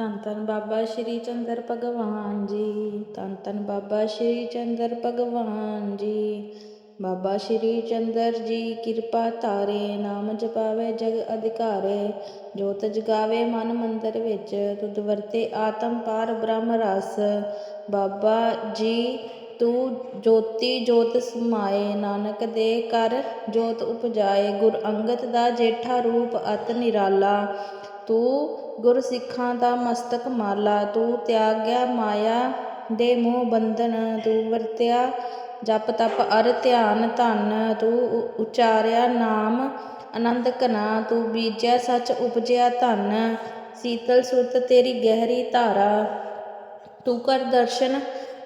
ਧੰਨ ਧੰਨ ਬਾਬਾ ਸ਼੍ਰੀ ਚੰਦਰ ਭਗਵਾਨ ਜੀ ਧੰਨ ਧੰਨ ਬਾਬਾ ਸ਼੍ਰੀ ਚੰਦਰ ਭਗਵਾਨ ਜੀ। ਬਾਬਾ ਸ਼੍ਰੀ ਚੰਦਰ ਜੀ, ਕਿਰਪਾ ਧਾਰੇ, ਨਾਮ ਜਪਾਵੇ, ਜਗ ਅਧਿਕਾਰੇ, ਜੋਤ ਜਗਾਵੇ, ਮਨ ਮੰਦਰ ਵਿੱਚ, ਤੁਧ ਵਰਤੇ ਆਤਮ ਪਾਰ ਬ੍ਰਹਮ ਰਸ। ਬਾਬਾ ਜੀ, ਤੂੰ ਜੋਤੀ ਜੋਤ ਸਮਾਏ, ਨਾਨਕ ਦੇ ਕਰ ਜੋਤ ਉਪਜਾਏ, ਗੁਰ ਅੰਗਦ ਦਾ ਜੇਠਾ ਰੂਪ ਅਤ ਨਿਰਾਲਾ। ਤੂੰ ਗੁਰਸਿੱਖਾਂ ਦਾ ਮਸਤਕ ਮਾਲਾ, ਤੂੰ ਤਿਆਗਿਆ ਮਾਇਆ ਦੇ ਮੋਹ ਬੰਧਨ, ਤੂੰ ਵਰਤਿਆ ਜਪ ਤਪ ਅਰ ਧਿਆਨ ਧਨ, ਤੂੰ ਉਚਾਰਿਆ ਨਾਮ ਆਨੰਦ ਘਨਾ ਤੂੰ ਬੀਜਿਆ ਸੱਚ ਉਪਜਿਆ ਧਨ, ਸੀਤਲ ਸੁਰਤ ਤੇਰੀ ਗਹਿਰੀ ਧਾਰਾ, ਤੂੰ ਕਰ ਦਰਸ਼ਨ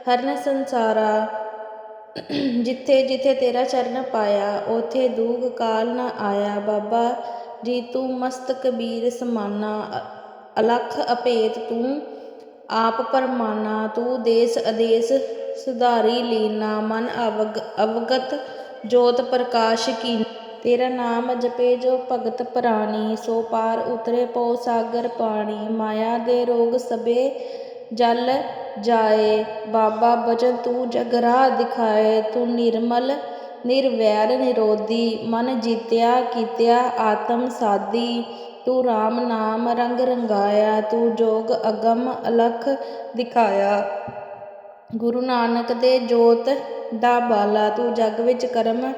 ਹਰਨ ਸੰਸਾਰਾ ਜਿੱਥੇ ਜਿੱਥੇ ਤੇਰਾ ਚਰਨ ਪਾਇਆ, ਉਥੇ ਦੂਗ ਕਾਲ ਨਾ ਆਇਆ, ਬਾਬਾ ਜੀ ਤੂੰ ਮਸਤ ਕਬੀਰ ਸਮਾਨਾ ਅਲਖ ਅਭੇਦ ਤੂੰ ਆਪ ਪਰਮਾਨਾ, ਤੂੰ ਦੇਸ ਅਦੇਸ ਸੁਧਾਰੀ ਲੀਨਾ, ਮਨ ਅਵਗ, ਅਵਗਤ ਜੋਤ ਪ੍ਰਕਾਸ਼ ਕੀ ਤੇਰਾ ਨਾਮ ਜਪੇ ਜੋ ਭਗਤ ਪ੍ਰਾਣੀ, ਸੋ ਪਾਰ ਉਤਰੇ ਪਉ ਸਾਗਰ ਪਾਣੀ। ਮਾਇਆ ਦੇ ਰੋਗ ਸਭੇ ਜਲ ਜਾਏ, ਬਾਬਾ ਬਚਨ ਤੂੰ ਜਗਰਾ ਦਿਖਾਏ, ਤੂੰ ਨਿਰਮਲ ਨਿਰਵੈਰ ਨਿਰੋਧੀ, ਮਨ ਜੀਤਿਆ ਕੀਤਿਆ ਆਤਮ ਸਾਦੀ ਤੂੰ ਰਾਮ ਨਾਮ ਰੰਗ ਰੰਗਾਇਆ, ਤੂੰ ਜੋਗ ਅਗਮ ਅਲਖ ਦਿਖਾਇਆ। ਗੁਰੂ ਨਾਨਕ ਦੇ ਜੋਤ ਦਾ ਬਾਲਾ, ਤੂੰ ਜਗ ਵਿੱਚ ਕਰਮ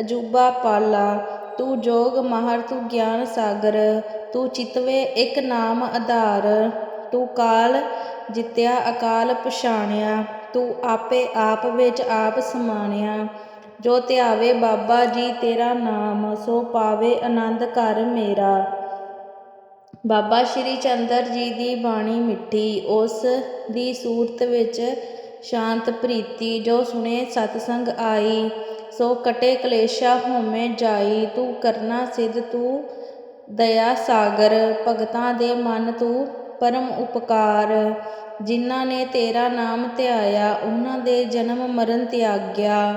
ਅਜੂਬਾ ਪਾਲਾ। ਤੂੰ ਜੋਗ ਮਾਹਰ, ਤੂੰ ਗਿਆਨ ਸਾਗਰ, ਤੂੰ ਚਿਤਵੇ ਇੱਕ ਨਾਮ ਆਧਾਰ। ਤੂੰ ਕਾਲ ਜਿਤਿਆ, ਅਕਾਲ ਪਛਾਣਿਆ, ਤੂੰ ਆਪੇ ਆਪ ਵਿੱਚ ਆਪ ਸਮਾਣਿਆ। ਜੋ ਧਿਆਵੇ ਬਾਬਾ ਜੀ ਤੇਰਾ ਨਾਮ, ਸੋ ਪਾਵੇ ਆਨੰਦ ਘਰ ਮੇਰਾ। ਬਾਬਾ ਸ਼੍ਰੀ ਚੰਦਰ ਜੀ ਦੀ ਬਾਣੀ ਮਿੱਠੀ, ਉਸ ਦੀ ਸੂਰਤ ਵਿੱਚ ਸ਼ਾਂਤ ਪ੍ਰੀਤੀ, ਜੋ ਸੁਣੇ ਸਤਸੰਗ ਆਈ, ਸੋ ਕਟੇ ਕਲੇਸ਼ਾ ਹੋਮੇ ਜਾਈ, ਤੂੰ ਕਰਨਾ ਸਿੱਧ, ਤੂੰ ਦਇਆ ਸਾਗਰ, ਭਗਤਾਂ ਦੇ ਮਨ ਤੂੰ ਪਰਮ ਉਪਕਾਰ। ਜਿਨ੍ਹਾਂ ਨੇ ਤੇਰਾ ਨਾਮ ਧਿਆਇਆ, ਉਹਨਾਂ ਦੇ ਜਨਮ ਮਰਨ ਤਿਆਗਿਆ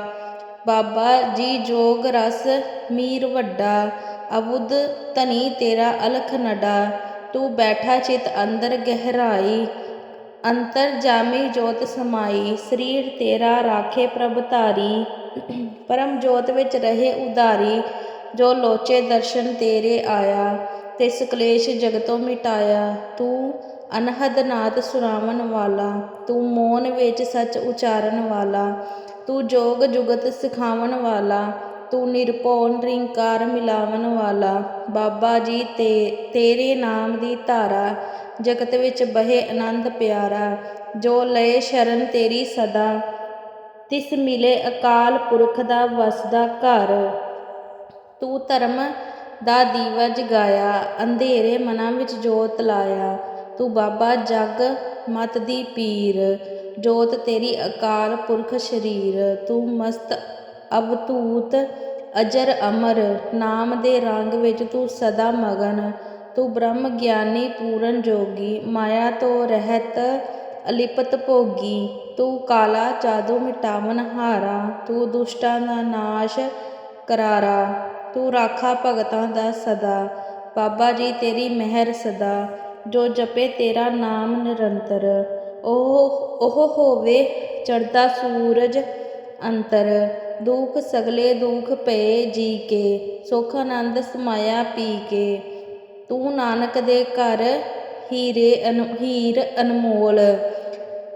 ਬਾਬਾ ਜੀ ਜੋਗ ਰਸ ਮੀਰ ਵੱਡਾ ਅਬੁੱਧ ਧਨੀ ਤੇਰਾ ਅਲਖ ਨਡਾ, ਤੂੰ ਬੈਠਾ ਚਿਤ ਅੰਦਰ ਗਹਿਰਾਈ, ਅੰਤਰ ਜਾਮੀ ਜੋਤ ਸਮਾਈ, ਸਰੀਰ ਤੇਰਾ ਰਾਖੇ ਪ੍ਰਭ ਧਾਰੀ, ਪਰਮ ਜੋਤ ਵਿੱਚ ਰਹੇ ਉਧਾਰੀ, ਜੋ ਲੋਚੇ ਦਰਸ਼ਨ ਤੇਰੇ ਆਇਆ, ਤਿਸ ਕਲੇਸ਼ ਜਗਤੋਂ ਮਿਟਾਇਆ, ਤੂੰ ਅਨਹਦ ਨਾਦ ਸੁਣਾਵਨ ਵਾਲਾ, ਤੂੰ ਮੋਨ ਵਿੱਚ ਸੱਚ ਉਚਾਰਨ ਵਾਲਾ ਤੂੰ ਜੋਗ ਜੁਗਤ ਸਿਖਾਵਣ ਵਾਲਾ, ਤੂੰ ਨਿਰਭਉ ਨਿਰੰਕਾਰ ਮਿਲਾਵਣ ਵਾਲਾ। ਬਾਬਾ ਜੀ ਤੇ, ਤੇਰੇ ਨਾਮ ਦੀ ਧਾਰਾ ਜਗਤ ਵਿੱਚ ਬਹੇ ਆਨੰਦ ਪਿਆਰਾ। ਜੋ ਲਏ ਸ਼ਰਨ ਤੇਰੀ ਸਦਾ, ਤਿਸ ਮਿਲੇ ਅਕਾਲ ਪੁਰਖ ਦਾ ਵਸਦਾ ਘਰ। ਤੂੰ ਧਰਮ ਦਾ ਦੀਵਾ ਜਗਾਇਆ ਅੰਧੇਰੇ ਮਨਾਂ ਵਿੱਚ ਜੋਤ ਲਾਇਆ। ਤੂੰ ਬਾਬਾ ਜਗ ਮਤ ਦੀ ਪੀਰ। ਜੋਤ ਤੇਰੀ ਅਕਾਲ ਪੁਰਖ ਸ਼ਰੀਰ, ਤੂੰ ਮਸਤ ਅਵਤੂਤ ਅਜਰ ਅਮਰ, ਨਾਮ ਦੇ ਰੰਗ ਵਿੱਚ ਤੂੰ ਸਦਾ ਮਗਨ, ਤੂੰ ਬ੍ਰਹਮ ਗਿਆਨੀ ਪੂਰਨ ਜੋਗੀ, ਮਾਇਆ ਤੋਂ ਰਹਿਤ ਅਲਿਪਤ ਭੋਗੀ, ਤੂੰ ਕਾਲਾ ਜਾਦੂ ਮਿਟਾਵਨ ਹਾਰਾ, ਤੂੰ ਦੁਸ਼ਟਾਂ ਦਾ ਨਾਸ਼ ਕਰਾਰਾ, ਤੂੰ ਰਾਖਾ ਭਗਤਾਂ ਦਾ ਸਦਾ, ਬਾਬਾ ਜੀ ਤੇਰੀ ਮਹਿਰ ਸਦਾ, ਜੋ ਜਪੇ ਤੇਰਾ ਨਾਮ ਨਿਰੰਤਰ। ਉਹ ਉਹ ਹੋਵੇ ਚੜਦਾ ਸੂਰਜ ਅੰਤਰ। ਦੁੱਖ ਸਗਲੇ ਦੁਖ ਪਏ ਜੀ ਕੇ ਸੁਖ ਆਨੰਦ ਸਮਾਇਆ ਪੀ ਕੇ ਤੂੰ ਨਾਨਕ ਦੇ ਘਰ ਹੀਰੇ ਅਨ, ਹੀਰ ਅਨਮੋਲ,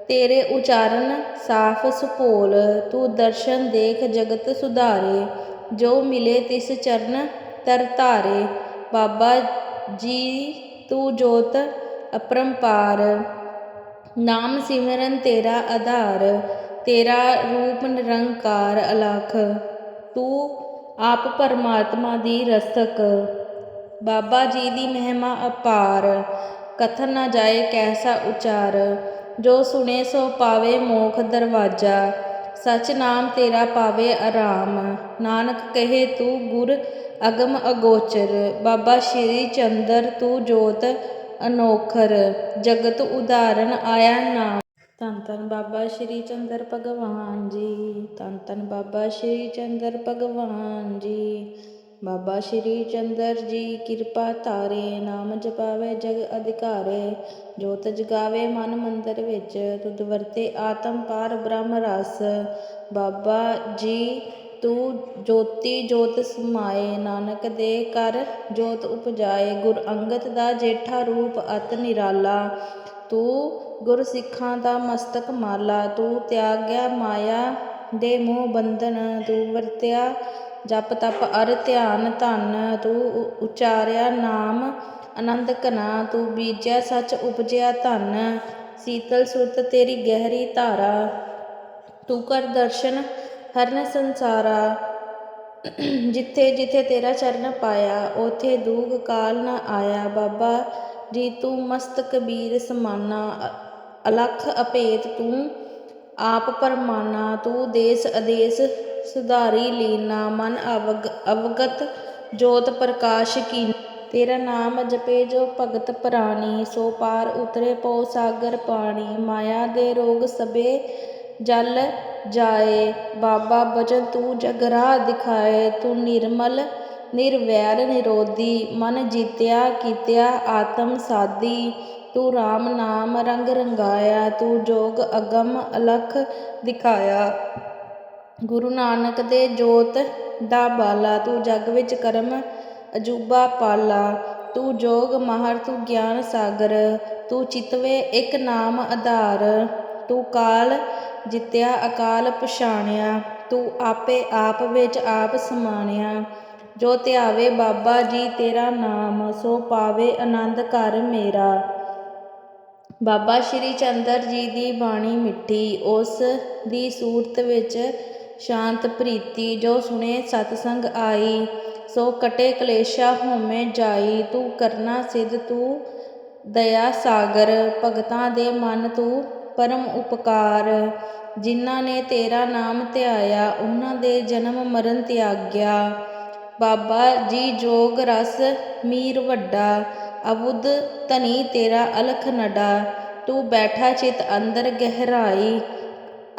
ਤੇਰੇ ਉਚਾਰਨ ਸਾਫ਼ ਸੁਪੋਲ। ਤੂੰ ਦਰਸ਼ਨ ਦੇਖ ਜਗਤ ਸੁਧਾਰੇ, ਜੋ ਮਿਲੇ ਤਿਸ ਚਰਨ ਤਰ ਧਾਰੇ। ਬਾਬਾ ਜੀ, ਤੂੰ ਜੋਤ ਅਪਰੰਪਾਰ। ਨਾਮ ਸਿਮਰਨ ਤੇਰਾ ਆਧਾਰ, ਤੇਰਾ ਰੂਪ ਨਿਰੰਕਾਰ ਅਲਖ। ਤੂੰ ਆਪ ਪਰਮਾਤਮਾ ਦੀ ਰਸਕ ਬਾਬਾ ਜੀ ਦੀ ਮਹਿਮਾ ਅਪਾਰ। ਕਥਨ ਨਾ ਜਾਏ ਕੈਸਾ ਉਚਾਰ। ਜੋ ਸੁਣੇ ਸੋ ਪਾਵੇ ਮੋਖ ਦਰਵਾਜਾ। ਸਚ ਨਾਮ ਤੇਰਾ ਪਾਵੇ ਆਰਾਮ। ਨਾਨਕ ਕਹੇ ਤੂੰ ਗੁਰ ਅਗਮ ਅਗੋਚਰ। ਬਾਬਾ ਸ਼੍ਰੀ ਚੰਦਰ ਤੂੰ ਜੋਤ ਅਨੋਖਰ, ਜਗਤ ਉਦਾਹਰਨ ਆਇਆ ਨਾਮ। ਧੰਨ ਧੰਨ ਬਾਬਾ ਸ਼੍ਰੀ ਚੰਦਰ ਭਗਵਾਨ ਜੀ, ਧੰਨ ਧੰਨ ਬਾਬਾ ਸ਼੍ਰੀ ਚੰਦਰ ਭਗਵਾਨ ਜੀ। ਬਾਬਾ ਸ਼੍ਰੀ ਚੰਦਰ ਜੀ, ਕਿਰਪਾ ਧਾਰੇ, ਨਾਮ ਜਪਾਵੇ, ਜਗ ਅਧਿਕਾਰੇ, ਜੋਤ ਜਗਾਵੇ, ਮਨ ਮੰਦਰ ਵਿੱਚ, ਤੁਧ ਵਰਤੇ ਆਤਮ ਪਾਰ ਬ੍ਰਹਮ ਰਸ। ਬਾਬਾ ਜੀ ਤੂੰ ਜੋਤੀ ਜੋਤ ਸਮਾਏ, ਨਾਨਕ ਦੇ ਕਰ ਜੋਤ ਉਪਜਾਏ, ਗੁਰ ਅੰਗਦ ਦਾ ਜੇਠਾ ਰੂਪ ਅਤ ਨਿਰਾਲਾ। ਤੂੰ ਗੁਰ ਸਿੱਖਾਂ ਦਾ ਮਸਤਕ ਮਾਲਾ, ਤੂੰ ਤਿਆਗਿਆ ਮਾਇਆ ਦੇ ਮੋਹ ਬੰਧਨ, ਤੂੰ ਵਰਤਿਆ ਜਪ ਤਪ ਅਰ ਧਿਆਨ ਧਨ, ਤੂੰ ਉਚਾਰਿਆ ਨਾਮ ਆਨੰਦ ਘਨਾ ਤੂੰ ਬੀਜਿਆ ਸੱਚ ਉਪਜਿਆ ਧਨ, ਸੀਤਲ ਸੁਰਤ ਤੇਰੀ ਗਹਿਰੀ ਧਾਰਾ। ਤੂੰ ਕਰ ਦਰਸ਼ਨ ਹਰਨ ਸੰਸਾਰਾ। ਜਿੱਥੇ ਜਿੱਥੇ ਤੇਰਾ ਚਰਨ ਪਾਇਆ, ਉਥੇ ਦੂਗ ਕਾਲ ਨਾ ਆਇਆ। ਬਾਬਾ ਜੀ, ਤੂੰ ਮਸਤ ਕਬੀਰ ਸਮਾਨਾ। ਅਲਖ ਅਪੇਤ ਤੂੰ ਆਪ ਪਰਮਾਨਾ। ਤੂੰ ਦੇਸ ਅਦੇਸ ਸੁਧਾਰੀ ਲੀਨਾ। ਮਨ ਅਵਗ, ਅਵਗਤ ਜੋਤ ਪ੍ਰਕਾਸ਼ ਕੀ ਤੇਰਾ ਨਾਮ ਜਪੇ ਜੋ ਭਗਤ ਪ੍ਰਾਣੀ ਸੋ ਪਾਰ ਉਤਰੇ ਪਉ ਸਾਗਰ ਪਾਣੀ। ਮਾਇਆ ਦੇ ਰੋਗ ਸਭੇ ਜਲ ਜਾਏ। ਬਾਬਾ ਬਚਨ ਤੂੰ ਜਗਰਾ ਦਿਖਾਏ, ਤੂੰ ਨਿਰਮਲ, ਨਿਰਵੈਰ ਨਿਰੋਧੀ, ਮਨ ਜੀਤਿਆ ਕੀਤਿਆ ਆਤਮ ਸਾਦੀ ਤੂੰ RAM ਨਾਮ ਰੰਗ ਰੰਗਾਇਆ, ਤੂੰ ਜੋਗ ਅਗਮ ਅਲਖ ਦਿਖਾਇਆ। ਗੁਰੂ ਨਾਨਕ ਦੇ ਜੋਤ ਦਾ ਬਾਲਾ, ਤੂੰ ਜਗ ਵਿੱਚ ਕਰਮ ਅਜੂਬਾ ਪਾਲਾ। ਤੂੰ ਜੋਗ ਮਾਹਰ, ਤੂੰ ਗਿਆਨ ਸਾਗਰ, ਤੂੰ ਚਿਤਵੇ ਇੱਕ ਨਾਮ ਆਧਾਰ। ਤੂੰ ਕਾਲ ਜਿੱਤਿਆ ਅਕਾਲ ਪਛਾਣਿਆ, ਤੂੰ ਆਪੇ ਆਪ ਵਿੱਚ ਆਪ ਸਮਾਣਿਆ। ਜੋ ਧਿਆਵੇ ਬਾਬਾ ਜੀ ਤੇਰਾ ਨਾਮ, ਸੋ ਪਾਵੇ ਆਨੰਦ ਘਰ ਮੇਰਾ। ਬਾਬਾ ਸ਼੍ਰੀ ਚੰਦਰ ਜੀ ਦੀ ਬਾਣੀ ਮਿੱਠੀ, ਉਸ ਦੀ ਸੂਰਤ ਵਿੱਚ ਸ਼ਾਂਤ ਪ੍ਰੀਤੀ, ਜੋ ਸੁਣੇ ਸਤਸੰਗ ਆਈ, ਸੋ ਕਟੇ ਕਲੇਸ਼ਾ ਹੋਮੇ ਜਾਈ। ਤੂੰ ਕਰਨਾ ਸਿਧ, ਤੂੰ ਦਇਆ ਸਾਗਰ, ਭਗਤਾਂ ਦੇ ਮਨ ਤੂੰ ਪਰਮ ਉਪਕਾਰ, ਜਿਨ੍ਹਾਂ ਨੇ ਤੇਰਾ ਨਾਮ ਧਿਆਇਆ, ਉਹਨਾਂ ਦੇ ਜਨਮ ਮਰਨ ਤਿਆਗਿਆ। ਬਾਬਾ ਜੀ ਜੋਗ ਰਸ ਮੀਰ ਵੱਡਾ, ਅਬੁੱਧ ਧਨੀ ਤੇਰਾ ਅਲਖ ਨਡਾ। ਤੂੰ ਬੈਠਾ ਚਿਤ ਅੰਦਰ ਗਹਿਰਾਈ,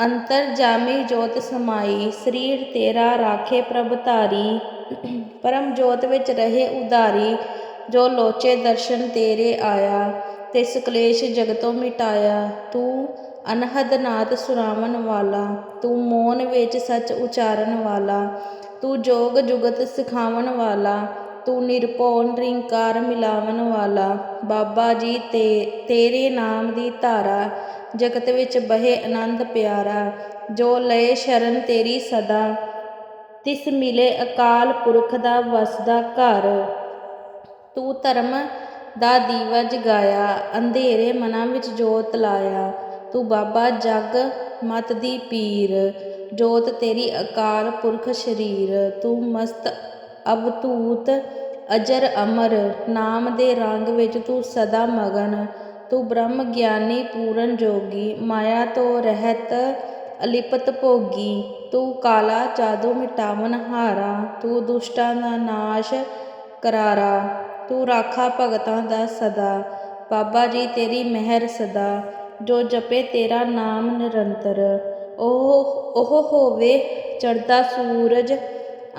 ਅੰਤਰ ਜਾਮੀ ਜੋਤ ਸਮਾਈ। ਸਰੀਰ ਤੇਰਾ ਰਾਖੇ ਪ੍ਰਭ ਧਾਰੀ, ਪਰਮ ਜੋਤ ਵਿੱਚ ਰਹੇ ਉਧਾਰੀ। ਜੋ ਲੋਚੇ ਦਰਸ਼ਨ ਤੇਰੇ ਆਇਆ। ਤਿਸ ਕਲੇਸ਼ ਜਗਤੋਂ ਮਿਟਾਇਆ। ਤੂੰ ਅਨਹਦ ਨਾਦ ਸੁਣਾਵਣ ਵਾਲਾ, ਤੂੰ ਮੋਨ ਵਿੱਚ ਸੱਚ ਉਚਾਰਨ ਵਾਲਾ, ਤੂੰ ਜੋਗ ਜੁਗਤ ਸਿਖਾਵਨ ਵਾਲਾ, ਤੂੰ ਨਿਰਭਉ ਨਿਰੰਕਾਰ ਮਿਲਾਵਨ ਵਾਲਾ। ਬਾਬਾ ਜੀ, ਤੇ ਤੇਰੇ ਨਾਮ ਦੀ ਧਾਰਾ ਜਗਤ ਵਿੱਚ ਬਹੇ ਆਨੰਦ ਪਿਆਰਾ। ਜੋ ਲਏ ਸ਼ਰਨ ਤੇਰੀ ਸਦਾ, ਤਿਸ ਮਿਲੇ ਅਕਾਲ ਪੁਰਖ ਦਾ ਵਸਦਾ ਘਰ। ਤੂੰ ਧਰਮ ਦਾ ਦੀਵਾ ਜਗਾਇਆ ਅੰਧੇਰੇ ਮਨਾਂ ਵਿੱਚ ਜੋਤ ਲਾਇਆ। ਤੂੰ ਬਾਬਾ, ਜਗ ਮਤ ਦੀ ਪੀਰ, ਜੋਤ ਤੇਰੀ ਅਕਾਲ ਪੁਰਖ ਸ਼ਰੀਰ। ਤੂੰ ਮਸਤ ਅਵਤੂਤ ਅਜਰ ਅਮਰ, ਨਾਮ ਦੇ ਰੰਗ ਵਿੱਚ ਤੂੰ ਸਦਾ ਮਗਨ। ਤੂੰ ਬ੍ਰਹਮ ਗਿਆਨੀ ਪੂਰਨ ਜੋਗੀ, ਮਾਇਆ ਤੋਂ ਰਹਿਤ ਅਲਿਪਤ ਭੋਗੀ। ਤੂੰ ਕਾਲਾ ਜਾਦੂ ਮਿਟਾਵਨ ਹਾਰਾ, ਤੂੰ ਦੁਸ਼ਟਾਂ ਦਾ ਨਾਸ਼ ਕਰਾਰਾ। ਤੂੰ ਰਾਖਾ ਭਗਤਾਂ ਦਾ ਸਦਾ, ਬਾਬਾ ਜੀ ਤੇਰੀ ਮਹਿਰ ਸਦਾ, ਜੋ ਜਪੇ ਤੇਰਾ ਨਾਮ ਨਿਰੰਤਰ। ਉਹ ਉਹ ਹੋਵੇ ਚੜਦਾ ਸੂਰਜ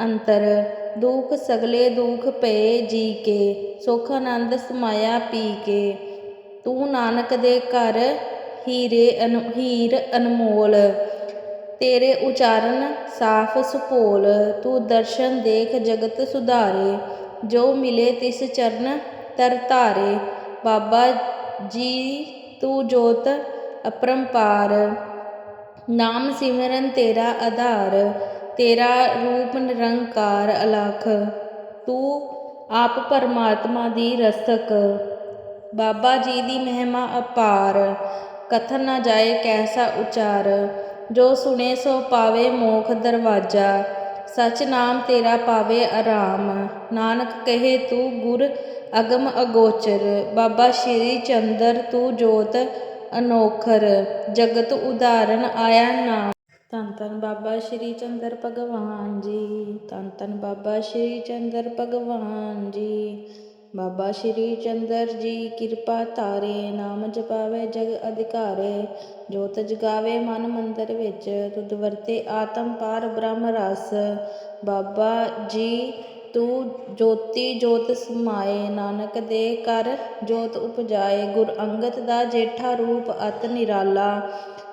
ਅੰਤਰ, ਦੁੱਖ ਸਗਲੇ ਦੁੱਖ ਪਏ ਜੀ ਕੇ, ਸੁਖ ਆਨੰਦ ਸਮਾਇਆ ਪੀ ਕੇ। ਤੂੰ ਨਾਨਕ ਦੇ ਘਰ ਹੀਰੇ ਅਨ, ਹੀਰ ਅਨਮੋਲ, ਤੇਰੇ ਉਚਾਰਨ ਸਾਫ਼ ਸੁਪੋਲ। ਤੂੰ ਦਰਸ਼ਨ ਦੇਖ ਜਗਤ ਸੁਧਾਰੇ। ਜੋ ਮਿਲੇ ਤਿਸ ਚਰਨ ਤਰ ਧਾਰੇ, ਬਾਬਾ ਜੀ ਤੂੰ ਜੋਤ ਅਪਰੰਪਾਰ। ਨਾਮ ਸਿਮਰਨ ਤੇਰਾ ਆਧਾਰ, ਤੇਰਾ ਰੂਪ ਨਿਰੰਕਾਰ ਅਲਖ। ਤੂੰ ਆਪ ਪਰਮਾਤਮਾ ਦੀ ਰਸਕ ਬਾਬਾ ਜੀ ਦੀ ਮਹਿਮਾ ਅਪਾਰ। ਕਥਨ ਨਾ ਜਾਏ ਕੈਸਾ ਉਚਾਰ। ਜੋ ਸੁਣੇ ਸੋ ਪਾਵੇ ਮੋਖ ਦਰਵਾਜਾ। ਸਚ ਨਾਮ ਤੇਰਾ ਪਾਵੇ ਆਰਾਮ। ਨਾਨਕ ਕਹੇ ਤੂੰ ਗੁਰ ਅਗਮ ਅਗੋਚਰ। ਬਾਬਾ ਸ਼੍ਰੀ ਚੰਦਰ ਤੂੰ ਜੋਤ ਅਨੋਖਰ। ਜਗਤ ਉਦਾਹਰਨ ਆਇਆ ਨਾਮ। ਧੰਨ ਧੰਨ ਬਾਬਾ ਸ਼੍ਰੀ ਚੰਦਰ ਭਗਵਾਨ ਜੀ। ਧੰਨ ਧੰਨ ਬਾਬਾ ਸ਼੍ਰੀ ਚੰਦਰ ਭਗਵਾਨ ਜੀ। ਬਾਬਾ ਸ਼੍ਰੀ ਚੰਦਰ ਜੀ, ਕਿਰਪਾ ਧਾਰੇ, ਨਾਮ ਜਪਾਵੇ, ਜਗ ਅਧਿਕਾਰੇ, ਜੋਤ ਜਗਾਵੇ, ਮਨ ਮੰਦਰ ਵਿੱਚ, ਤੁਧ ਵਰਤੇ ਆਤਮ ਪਾਰ ਬ੍ਰਹਮ ਰਸ। ਬਾਬਾ ਜੀ, ਤੂੰ ਜੋਤੀ ਜੋਤ ਸਮਾਏ, ਨਾਨਕ ਦੇ ਕਰ ਜੋਤ ਉਪਜਾਏ, ਗੁਰ ਅੰਗਦ ਦਾ ਜੇਠਾ ਰੂਪ ਅਤ ਨਿਰਾਲਾ।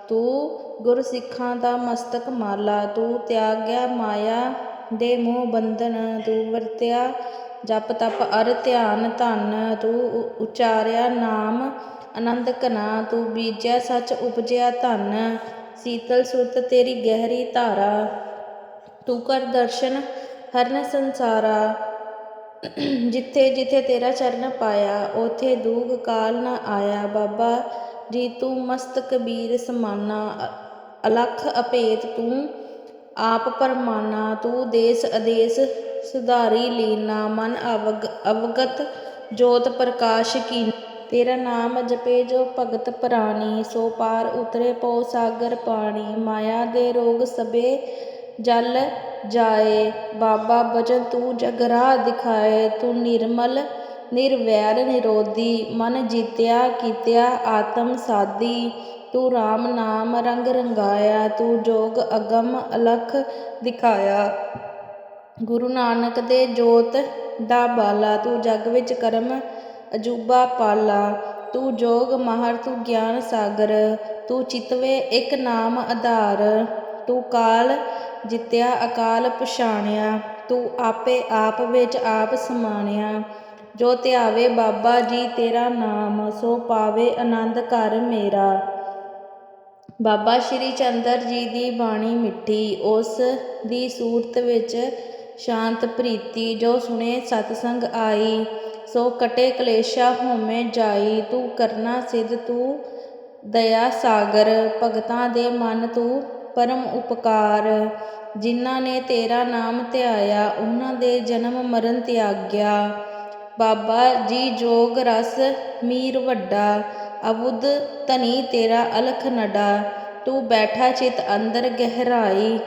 ਤੂੰ ਗੁਰਸਿੱਖਾਂ ਦਾ ਮਸਤਕ ਮਾਲਾ, ਤੂੰ ਤਿਆਗਿਆ ਮਾਇਆ ਦੇ ਮੋਹ ਬੰਧਨ, ਤੂੰ ਵਰਤਿਆ ਜਪ ਤਪ ਅਰ ਧਿਆਨ ਧਨ, ਤੂੰ ਉ- ਉਚਾਰਿਆ ਨਾਮ ਆਨੰਦ ਘਨਾ ਤੂੰ ਬੀਜਿਆ ਸੱਚ ਉਪਜਿਆ ਧਨ, ਸੀਤਲ ਸੁਰਤ ਤੇਰੀ ਗਹਿਰੀ ਧਾਰਾ, ਤੂੰ ਕਰ ਦਰਸ਼ਨ ਹਰਨ ਸੰਸਾਰਾ, ਜਿੱਥੇ ਜਿੱਥੇ ਤੇਰਾ ਚਰਨ ਪਾਇਆ ਉਥੇ ਦੂਗ ਕਾਲ ਨਾ ਆਇਆ, ਬਾਬਾ ਜੀ ਤੂੰ ਮਸਤ ਕਬੀਰ ਸਮਾਨਾ, ਅ- ਅਲਖ ਅਪੇਤ ਤੂੰ ਆਪ ਪਰਮਾਨਾ, ਤੂੰ ਦੇਸ ਅਦੇਸ ਸੁਧਾਰੀ ਲੀਨਾ ਮਨ ਅਵਗ ਅਵਗਤ ਜੋਤ ਪ੍ਰਕਾਸ਼ ਕੀ ਤੇਰਾ ਨਾਮ ਜਪੇ ਜੋ ਭਗਤ ਪ੍ਰਾਣੀ ਸੋ ਪਾਰ ਉਤਰੇ ਪਉ ਸਾਗਰ ਪਾਣੀ। ਮਾਇਆ ਦੇ ਰੋਗ ਸਭੇ ਜਲ ਜਾਏ। ਬਾਬਾ ਬਚਨ ਤੂੰ ਜਗਰਾ ਦਿਖਾਏ। ਤੂੰ ਨਿਰਮਲ, ਨਿਰਵੈਰ, ਨਿਰੋਧੀ। ਮਨ ਜੀਤਿਆ, ਕੀਤਿਆ, ਆਤਮ ਸਾਦੀ ਤੂੰ RAM ਨਾਮ ਰੰਗ ਰੰਗਾਇਆ। ਤੂੰ ਜੋਗ ਅਗਮ ਅਲਖ ਦਿਖਾਇਆ। ਗੁਰੂ ਨਾਨਕ ਦੇ ਜੋਤ ਦਾ ਬਾਲਾ, ਤੂੰ ਜਗ ਵਿੱਚ ਕਰਮ ਅਜੂਬਾ ਪਾਲਾ, ਤੂੰ ਜੋਗ ਮਾਹਰ, ਤੂੰ ਗਿਆਨ ਸਾਗਰ, ਤੂੰ ਚਿਤਵੇ ਇੱਕ ਨਾਮ ਆਧਾਰ, ਤੂੰ ਕਾਲ ਜਿਤਿਆ, ਅਕਾਲ ਪਛਾਣਿਆ, ਤੂੰ ਆਪੇ ਆਪ ਵਿੱਚ ਆਪ ਸਮਾਣਿਆ। ਜੋ ਧਿਆਵੇ ਬਾਬਾ ਜੀ ਤੇਰਾ ਨਾਮ, ਸੋ ਪਾਵੇ ਆਨੰਦ ਘਰ ਮੇਰਾ। ਬਾਬਾ ਸ਼੍ਰੀ ਚੰਦਰ ਜੀ ਦੀ ਬਾਣੀ ਮਿੱਠੀ, ਉਸ ਦੀ ਸੂਰਤ ਵਿੱਚ ਸ਼ਾਂਤ ਪ੍ਰੀਤੀ ਜੋ ਸੁਣੇ ਸਤਸੰਗ ਆਈ, ਸੋ ਕਟੇ ਕਲੇਸ਼ਾ ਹੋਮੇ ਜਾਈ, ਤੂੰ ਕਰਨਾ ਸਿਧ ਤੂੰ ਦਇਆ ਸਾਗਰ, ਭਗਤਾਂ ਦੇ ਮਨ ਤੂੰ ਪਰਮ ਉਪਕਾਰ। ਜਿਨ੍ਹਾਂ ਨੇ ਤੇਰਾ ਨਾਮ ਧਿਆਇਆ, ਉਹਨਾਂ ਦੇ ਜਨਮ ਮਰਨ ਤਿਆਗਿਆ। ਬਾਬਾ ਜੀ ਜੋਗ ਰਸ ਮੀਰ ਵੱਡਾ, ਅਬੁੱਧ ਧਨੀ ਤੇਰਾ ਅਲਖ ਨਡਾ। ਤੂੰ ਬੈਠਾ ਚਿਤ ਅੰਦਰ ਗਹਿਰਾਈ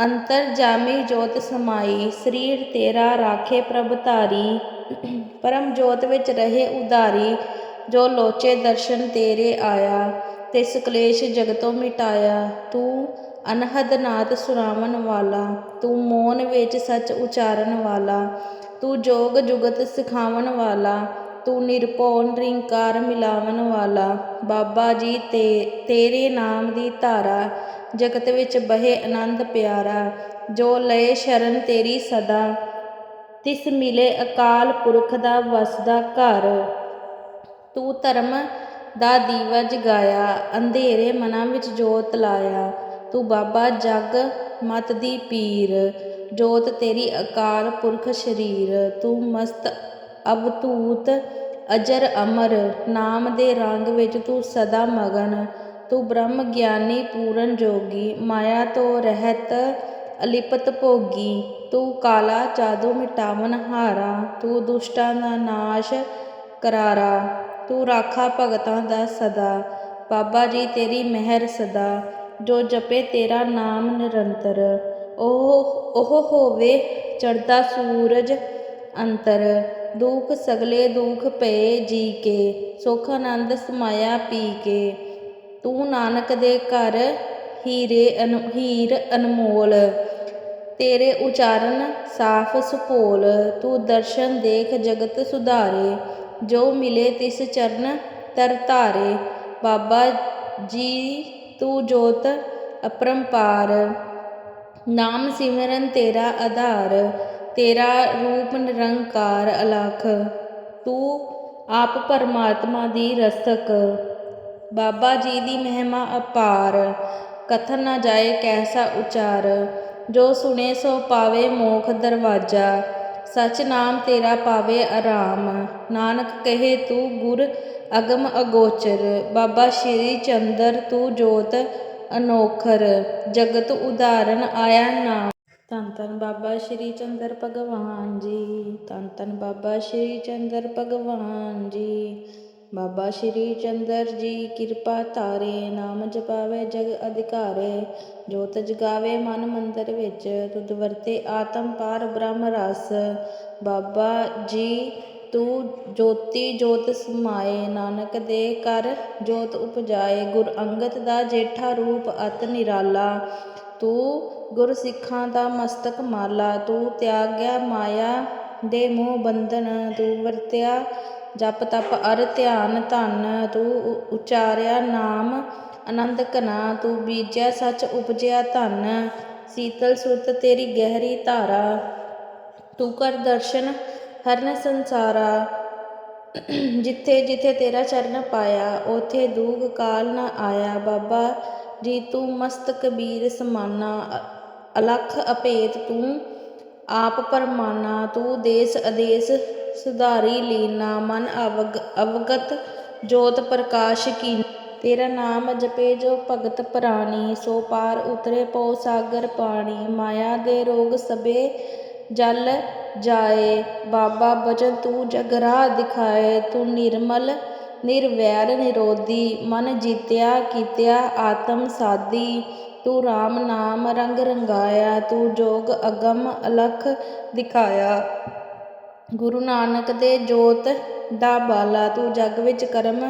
ਅੰਤਰ ਜਾਮੀ ਜੋਤ ਸਮਾਈ, ਸਰੀਰ ਤੇਰਾ ਰਾਖੇ ਪ੍ਰਭ ਧਾਰੀ। ਪਰਮ ਜੋਤ ਵਿੱਚ ਰਹੇ ਉਧਾਰੀ, ਜੋ ਲੋਚੇ ਦਰਸ਼ਨ ਤੇਰੇ ਆਇਆ ਤਿਸ ਕਲੇਸ਼ ਜਗਤੋਂ ਮਿਟਾਇਆ। ਤੂੰ ਅਨਹਦ ਨਾਦ ਸੁਰਾਵਨ ਵਾਲਾ, ਤੂੰ ਮੋਨ ਵਿੱਚ ਸੱਚ ਉਚਾਰਨ ਵਾਲਾ। ਤੂੰ ਜੋਗ ਜੁਗਤ ਸਿਖਾਵਣ ਵਾਲਾ, ਤੂੰ ਨਿਰਭਉ ਨਿਰੰਕਾਰ ਮਿਲਾਵਣ ਵਾਲਾ। ਬਾਬਾ ਜੀ ਤੇ, ਤੇਰੇ ਨਾਮ ਦੀ ਧਾਰਾ ਜਗਤ ਵਿੱਚ ਬਹੇ ਆਨੰਦ ਪਿਆਰਾ, ਜੋ ਲਏ ਸ਼ਰਨ ਤੇਰੀ ਸਦਾ। ਤਿਸ ਮਿਲੇ ਅਕਾਲ ਪੁਰਖ ਦਾ ਵਸਦਾ ਘਰ। ਤੂੰ ਧਰਮ ਦਾ ਦੀਵਾ ਜਗਾਇਆ ਅੰਧੇਰੇ ਮਨਾਂ ਵਿੱਚ ਜੋਤ ਲਾਇਆ। ਤੂੰ ਬਾਬਾ ਜਗ ਮਤ ਦੀ ਪੀਰ, ਜੋਤ ਤੇਰੀ ਅਕਾਲ ਪੁਰਖ ਸ਼ਰੀਰ। ਤੂੰ ਮਸਤ ਅਵਤੂਤ ਅਜਰ ਅਮਰ, ਨਾਮ ਦੇ ਰੰਗ ਵਿੱਚ ਤੂੰ ਸਦਾ ਮਗਨ। ਤੂੰ ਬ੍ਰਹਮ ਗਿਆਨੀ ਪੂਰਨ ਜੋਗੀ, ਮਾਇਆ ਤੋਂ ਰਹਿਤ ਅਲਿਪਤ ਭੋਗੀ, ਤੂੰ ਕਾਲਾ ਜਾਦੂ ਮਿਟਾਵਨ ਹਾਰਾ, ਤੂੰ ਦੁਸ਼ਟਾਂ ਦਾ ਨਾਸ਼ ਕਰਾਰਾ, ਤੂੰ ਰਾਖਾ ਭਗਤਾਂ ਦਾ ਸਦਾ, ਬਾਬਾ ਜੀ ਤੇਰੀ ਮਹਿਰ ਸਦਾ, ਜੋ ਜਪੇ ਤੇਰਾ ਨਾਮ ਨਿਰੰਤਰ, ਉਹ ਉਹ ਹੋਵੇ ਚੜਦਾ ਸੂਰਜ ਅੰਤਰ, ਦੁੱਖ ਸਗਲੇ ਦੁੱਖ ਪਏ ਜੀ ਕੇ, ਸੁਖ ਆਨੰਦ ਸਮਾਇਆ ਪੀ ਕੇ। ਤੂੰ ਨਾਨਕ ਦੇ ਘਰ ਹੀਰੇ ਅਨ, ਹੀਰ ਅਨਮੋਲ, ਤੇਰੇ ਉਚਾਰਨ ਸਾਫ਼ ਸੁਪੋਲ, ਤੂੰ ਦਰਸ਼ਨ ਦੇਖ ਜਗਤ ਸੁਧਾਰੇ, ਜੋ ਮਿਲੇ ਤਿਸ ਚਰਨ ਤਰ ਧਾਰੇ, ਬਾਬਾ ਜੀ ਤੂੰ ਜੋਤ ਅਪਰੰਪਾਰ, ਨਾਮ ਸਿਮਰਨ ਤੇਰਾ ਆਧਾਰ, ਤੇਰਾ ਰੂਪ ਨਿਰੰਕਾਰ ਅਲਖ, ਤੂੰ ਆਪ ਪਰਮਾਤਮਾ ਦੀ ਰਸਕ ਬਾਬਾ ਜੀ ਦੀ ਮਹਿਮਾ ਅਪਾਰ। ਕਥਨ ਨਾ ਜਾਏ ਕੈਸਾ ਉਚਾਰ। ਜੋ ਸੁਣੇ ਸੋ ਪਾਵੇ ਮੋਖ ਦਰਵਾਜਾ। ਸਚ ਨਾਮ ਤੇਰਾ ਪਾਵੇ ਆਰਾਮ। ਨਾਨਕ ਕਹੇ ਤੂੰ ਗੁਰ ਅਗਮ ਅਗੋਚਰ। ਬਾਬਾ ਸ਼੍ਰੀ ਚੰਦਰ ਤੂੰ ਜੋਤ ਅਨੋਖਰ। ਜਗਤ ਉਦਾਹਰਨ ਆਇਆ ਨਾਮ। ਧੰਨ ਧੰਨ ਬਾਬਾ ਸ਼੍ਰੀ ਚੰਦਰ ਭਗਵਾਨ ਜੀ। ਧੰਨ ਧੰਨ ਬਾਬਾ ਸ਼੍ਰੀ ਚੰਦਰ ਭਗਵਾਨ ਜੀ। ਬਾਬਾ ਸ਼੍ਰੀ ਚੰਦਰ ਜੀ, ਕਿਰਪਾ ਧਾਰੇ, ਨਾਮ ਜਪਾਵੇ, ਜਗ ਅਧਿਕਾਰੇ, ਜੋਤ ਜਗਾਵੇ, ਮਨ ਮੰਦਰ ਵਿੱਚ, ਤੁਧ ਵਰਤੇ ਆਤਮ ਪਾਰ ਬ੍ਰਹਮ ਰਸ। ਬਾਬਾ ਜੀ, ਤੂੰ ਜੋਤੀ ਜੋਤ ਸਮਾਏ, ਨਾਨਕ ਦੇ ਕਰ ਜੋਤ ਉਪਜਾਏ, ਗੁਰ ਅੰਗਦ ਦਾ ਜੇਠਾ ਰੂਪ ਅਤ ਨਿਰਾਲਾ। ਤੂੰ ਗੁਰਸਿੱਖਾਂ ਦਾ ਮਸਤਕ ਮਾਲਾ, ਤੂੰ ਤਿਆਗਿਆ ਮਾਇਆ ਦੇ ਮੋਹ ਬੰਧਨ, ਤੂੰ ਵਰਤਿਆ ਜਪ ਤਪ ਅਰ ਧਿਆਨ ਧਨ, ਤੂੰ ਉ- ਉਚਾਰਿਆ ਨਾਮ ਆਨੰਦ ਘਨਾ ਤੂੰ ਬੀਜਿਆ ਸੱਚ ਉਪਜਿਆ ਧਨ, ਸੀਤਲ ਸੁਰਤ ਤੇਰੀ ਗਹਿਰੀ ਧਾਰਾ, ਤੂੰ ਕਰ ਦਰਸ਼ਨ ਹਰਨ ਸੰਸਾਰਾ, ਜਿੱਥੇ ਜਿੱਥੇ ਤੇਰਾ ਚਰਨ ਪਾਇਆ ਉਥੇ ਦੂਗ ਕਾਲ ਨਾ ਆਇਆ, ਬਾਬਾ ਜੀ ਤੂੰ ਮਸਤ ਕਬੀਰ ਸਮਾਨਾ, ਅ- ਅਲਖ ਅਪੇਤ ਤੂੰ ਆਪ ਪਰਮਾਨਾ, ਤੂੰ ਦੇਸ ਅਦੇਸ ਸੁਧਾਰੀ ਲੀਨਾ ਮਨ ਅਵਗ, ਅਵਗਤ ਜੋਤ ਪ੍ਰਕਾਸ਼ ਕੀ ਤੇਰਾ ਨਾਮ ਜਪੇ ਜੋ ਭਗਤ ਪ੍ਰਾਣੀ, ਸੋ ਪਾਰ ਉਤਰੇ ਪਉ ਸਾਗਰ ਪਾਣੀ। ਮਾਇਆ ਦੇ ਰੋਗ ਸਭੇ ਜਲ ਜਾਏ। ਬਾਬਾ ਬਚਨ ਤੂੰ ਜਗਰਾ ਦਿਖਾਏ। ਤੂੰ ਨਿਰਮਲ, ਨਿਰਵੈਰ, ਨਿਰੋਧੀ। ਮਨ ਜੀਤਿਆ, ਕੀਤਿਆ, ਆਤਮ ਸਾਧੀ। ਤੂੰ RAM ਨਾਮ ਰੰਗ ਰੰਗਾਇਆ। ਤੂੰ ਜੋਗ ਅਗਮ ਅਲਖ ਦਿਖਾਇਆ। ਗੁਰੂ ਨਾਨਕ ਦੇ ਜੋਤ ਦਾ ਬਾਲਾ, ਤੂੰ ਜਗ ਵਿੱਚ ਕਰਮ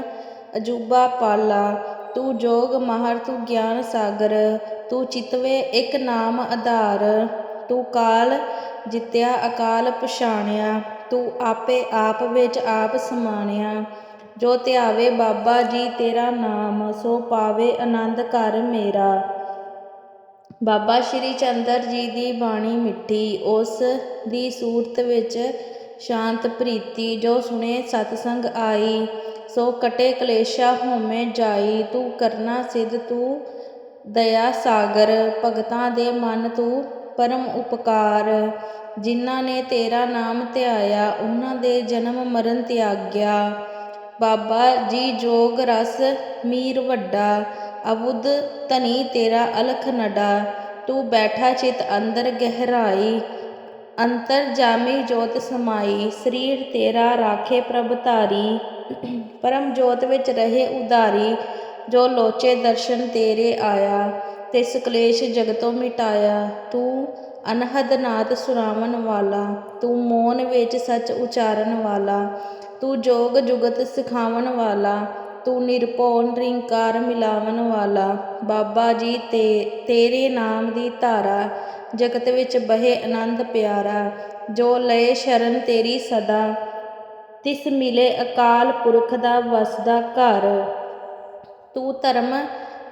ਅਜੂਬਾ ਪਾਲਾ, ਤੂੰ ਜੋਗ ਮਾਹਰ, ਤੂੰ ਗਿਆਨ ਸਾਗਰ, ਤੂੰ ਚਿਤਵੇ ਇੱਕ ਨਾਮ ਆਧਾਰ, ਤੂੰ ਕਾਲ ਜਿਤਿਆ, ਅਕਾਲ ਪਛਾਣਿਆ, ਤੂੰ ਆਪੇ ਆਪ ਵਿੱਚ ਆਪ ਸਮਾਣਿਆ। ਜੋ ਧਿਆਵੇ ਬਾਬਾ ਜੀ ਤੇਰਾ ਨਾਮ, ਸੋ ਪਾਵੇ ਆਨੰਦ ਘਰ ਮੇਰਾ। ਬਾਬਾ ਸ਼੍ਰੀ ਚੰਦਰ ਜੀ ਦੀ ਬਾਣੀ ਮਿੱਠੀ, ਉਸ ਦੀ ਸੂਰਤ ਵਿੱਚ ਸ਼ਾਂਤ ਪ੍ਰੀਤੀ ਜੋ ਸੁਣੇ ਸਤਸੰਗ ਆਈ, ਸੋ ਕਟੇ ਕਲੇਸ਼ਾ ਹੋਮੇ ਜਾਈ, ਤੂੰ ਕਰਨਾ ਸਿੱਧ ਤੂੰ ਦਇਆ ਸਾਗਰ, ਭਗਤਾਂ ਦੇ ਮਨ ਤੂੰ ਪਰਮ ਉਪਕਾਰ। ਜਿਨ੍ਹਾਂ ਨੇ ਤੇਰਾ ਨਾਮ ਧਿਆਇਆ, ਉਹਨਾਂ ਦੇ ਜਨਮ ਮਰਨ ਤਿਆਗਿਆ। ਬਾਬਾ ਜੀ ਜੋਗ ਰਸ ਮੀਰ ਵੱਡਾ, ਅਬੁੱਧ ਧਨੀ ਤੇਰਾ ਅਲਖ ਨਡਾ। ਤੂੰ ਬੈਠਾ ਚਿਤ ਅੰਦਰ ਗਹਿਰਾਈ ਅੰਤਰ ਜਾਮੀ ਜੋਤ ਸਮਾਈ, ਸਰੀਰ ਤੇਰਾ ਰਾਖੇ ਪ੍ਰਭ ਧਾਰੀ। ਪਰਮ ਜੋਤ ਵਿੱਚ ਰਹੇ ਉਧਾਰੀ, ਜੋ ਲੋਚੇ ਦਰਸ਼ਨ ਤੇਰੇ ਆਇਆ ਤਿਸ ਕਲੇਸ਼ ਜਗਤੋਂ ਮਿਟਾਇਆ। ਤੂੰ ਅਨਹਦ ਨਾਦ ਸੁਣਾਵਣ ਵਾਲਾ, ਤੂੰ ਮੋਨ ਵਿੱਚ ਸੱਚ ਉਚਾਰਨ ਵਾਲਾ। ਤੂੰ ਜੋਗ ਜੁਗਤ ਸਿਖਾਵਣ ਵਾਲਾ, ਤੂੰ ਨਿਰਭਉ ਨਿਰੰਕਾਰ ਮਿਲਾਵਣ ਵਾਲਾ। ਬਾਬਾ ਜੀ ਤੇ, ਤੇਰੇ ਨਾਮ ਦੀ ਧਾਰਾ ਜਗਤ ਵਿੱਚ ਬਹੇ ਆਨੰਦ ਪਿਆਰਾ, ਜੋ ਲਏ ਸ਼ਰਨ ਤੇਰੀ ਸਦਾ। ਤਿਸ ਮਿਲੇ ਅਕਾਲ ਪੁਰਖ ਦਾ ਵਸਦਾ ਘਰ। ਤੂੰ ਧਰਮ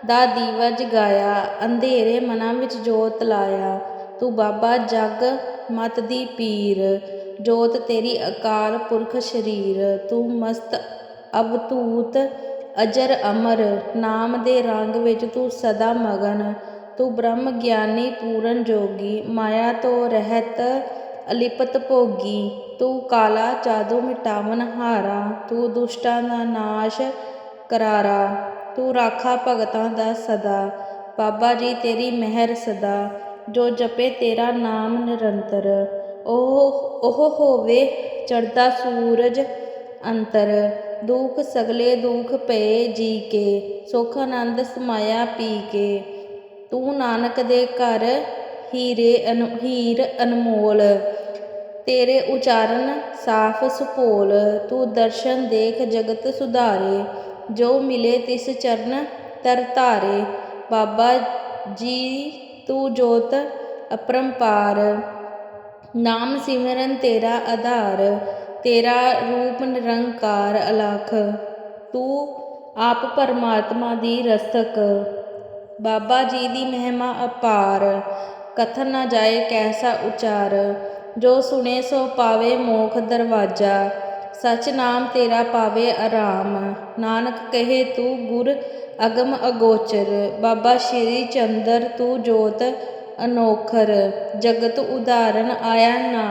ਦਾ ਦੀਵਾ ਜਗਾਇਆ ਅੰਧੇਰੇ ਮਨਾਂ ਵਿੱਚ ਜੋਤ ਲਾਇਆ। ਤੂੰ ਬਾਬਾ ਜਗ ਮਤ ਦੀ ਪੀਰ, ਜੋਤ ਤੇਰੀ ਅਕਾਲ ਪੁਰਖ ਸ਼ਰੀਰ। ਤੂੰ ਮਸਤ ਅਵਤੂਤ ਅਜਰ ਅਮਰ, ਨਾਮ ਦੇ ਰੰਗ ਵਿੱਚ ਤੂੰ ਸਦਾ ਮਗਨ। ਤੂੰ ਬ੍ਰਹਮ ਗਿਆਨੀ ਪੂਰਨ ਜੋਗੀ, ਮਾਇਆ ਤੋਂ ਰਹਿਤ ਅਲਿਪਤ ਭੋਗੀ, ਤੂੰ ਕਾਲਾ ਜਾਦੂ ਮਿਟਾਵਨ ਹਾਰਾ, ਤੂੰ ਦੁਸ਼ਟਾਂ ਦਾ ਨਾਸ਼ ਕਰਾਰਾ, ਤੂੰ ਰਾਖਾ ਭਗਤਾਂ ਦਾ ਸਦਾ, ਬਾਬਾ ਜੀ ਤੇਰੀ ਮਹਿਰ ਸਦਾ, ਜੋ ਜਪੇ ਤੇਰਾ ਨਾਮ ਨਿਰੰਤਰ, ਉਹ ਉਹ ਹੋਵੇ ਚੜਦਾ ਸੂਰਜ ਅੰਤਰ, ਦੁੱਖ ਸਗਲੇ ਦੁੱਖ ਪਏ ਜੀ ਕੇ, ਸੁਖ ਆਨੰਦ ਸਮਾਇਆ ਪੀ ਕੇ। ਤੂੰ ਨਾਨਕ ਦੇ ਘਰ ਹੀਰੇ ਅਨ, ਹੀਰ ਅਨਮੋਲ, ਤੇਰੇ ਉਚਾਰਨ ਸਾਫ਼ ਸੁਪੋਲ, ਤੂੰ ਦਰਸ਼ਨ ਦੇਖ ਜਗਤ ਸੁਧਾਰੇ, ਜੋ ਮਿਲੇ ਤਿਸ ਚਰਨ ਤਰ ਧਾਰੇ, ਬਾਬਾ ਜੀ ਤੂੰ ਜੋਤ ਅਪਰੰਪਾਰ, ਨਾਮ ਸਿਮਰਨ ਤੇਰਾ ਆਧਾਰ, ਤੇਰਾ ਰੂਪ ਨਿਰੰਕਾਰ ਅਲਖ, ਤੂੰ ਆਪ ਪਰਮਾਤਮਾ ਦੀ ਰਸਕ ਬਾਬਾ ਜੀ ਦੀ ਮਹਿਮਾ ਅਪਾਰ। ਕਥਨ ਨਾ ਜਾਏ ਕੈਸਾ ਉਚਾਰ। ਜੋ ਸੁਣੇ ਸੋ ਪਾਵੇ ਮੋਖ ਦਰਵਾਜਾ। ਸਚ ਨਾਮ ਤੇਰਾ ਪਾਵੇ ਆਰਾਮ। ਨਾਨਕ ਕਹੇ ਤੂੰ ਗੁਰ ਅਗਮ ਅਗੋਚਰ। ਬਾਬਾ ਸ਼੍ਰੀ ਚੰਦਰ ਤੂੰ ਜੋਤ ਅਨੋਖਰ। ਜਗਤ ਉਦਾਹਰਨ ਆਇਆ ਨਾਮ।